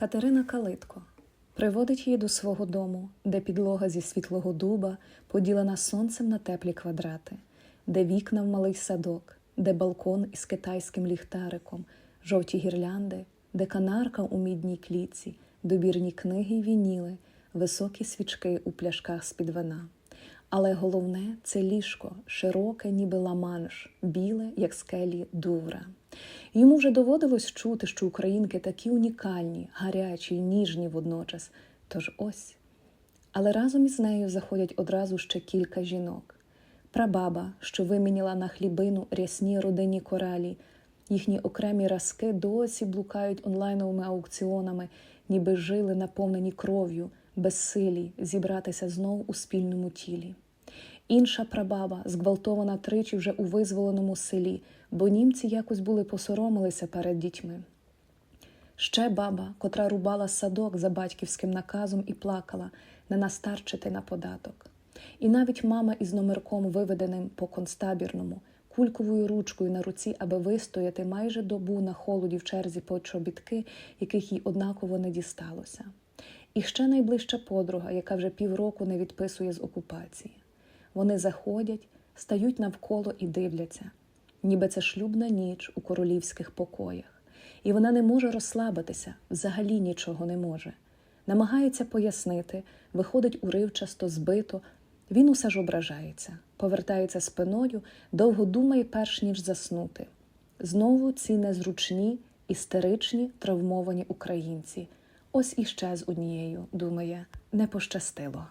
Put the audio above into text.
Катерина Калитко приводить її до свого дому, де підлога зі світлого дуба поділена сонцем на теплі квадрати, де вікна в малий садок, де балкон із китайським ліхтариком, жовті гірлянди, де канарка у мідній клітці, добірні книги й вініли, високі свічки у пляшках з-під вина. Але головне це ліжко, широке, ніби ламанш, біле, як скелі Дувра. Йому вже доводилось чути, що українки такі унікальні, гарячі й ніжні водночас. Тож ось. Але разом із нею заходять одразу ще кілька жінок. Прабаба, що виміняла на хлібину рясні родинні коралі, їхні окремі разки досі блукають онлайновими аукціонами, ніби жили наповнені кров'ю, безсилі зібратися знов у спільному тілі. Інша прабаба зґвалтована тричі вже у визволеному селі, бо німці якось були посоромилися перед дітьми. Ще баба, котра рубала садок за батьківським наказом і плакала, не настарчити на податок. І навіть мама із номерком, виведеним по констабірному, кульковою ручкою на руці, аби вистояти майже добу на холоді в черзі по чобітки, яких їй однаково не дісталося. І ще найближча подруга, яка вже півроку не відписує з окупації. Вони заходять, стають навколо і дивляться, ніби це шлюбна ніч у королівських покоях, і вона не може розслабитися, взагалі нічого не може. Намагається пояснити, виходить уривчасто, збито. Він усе ж ображається, повертається спиною, довго думає, перш ніж заснути. Знову ці незручні, істеричні, травмовані українці. Ось іще з однією, думає, не пощастило.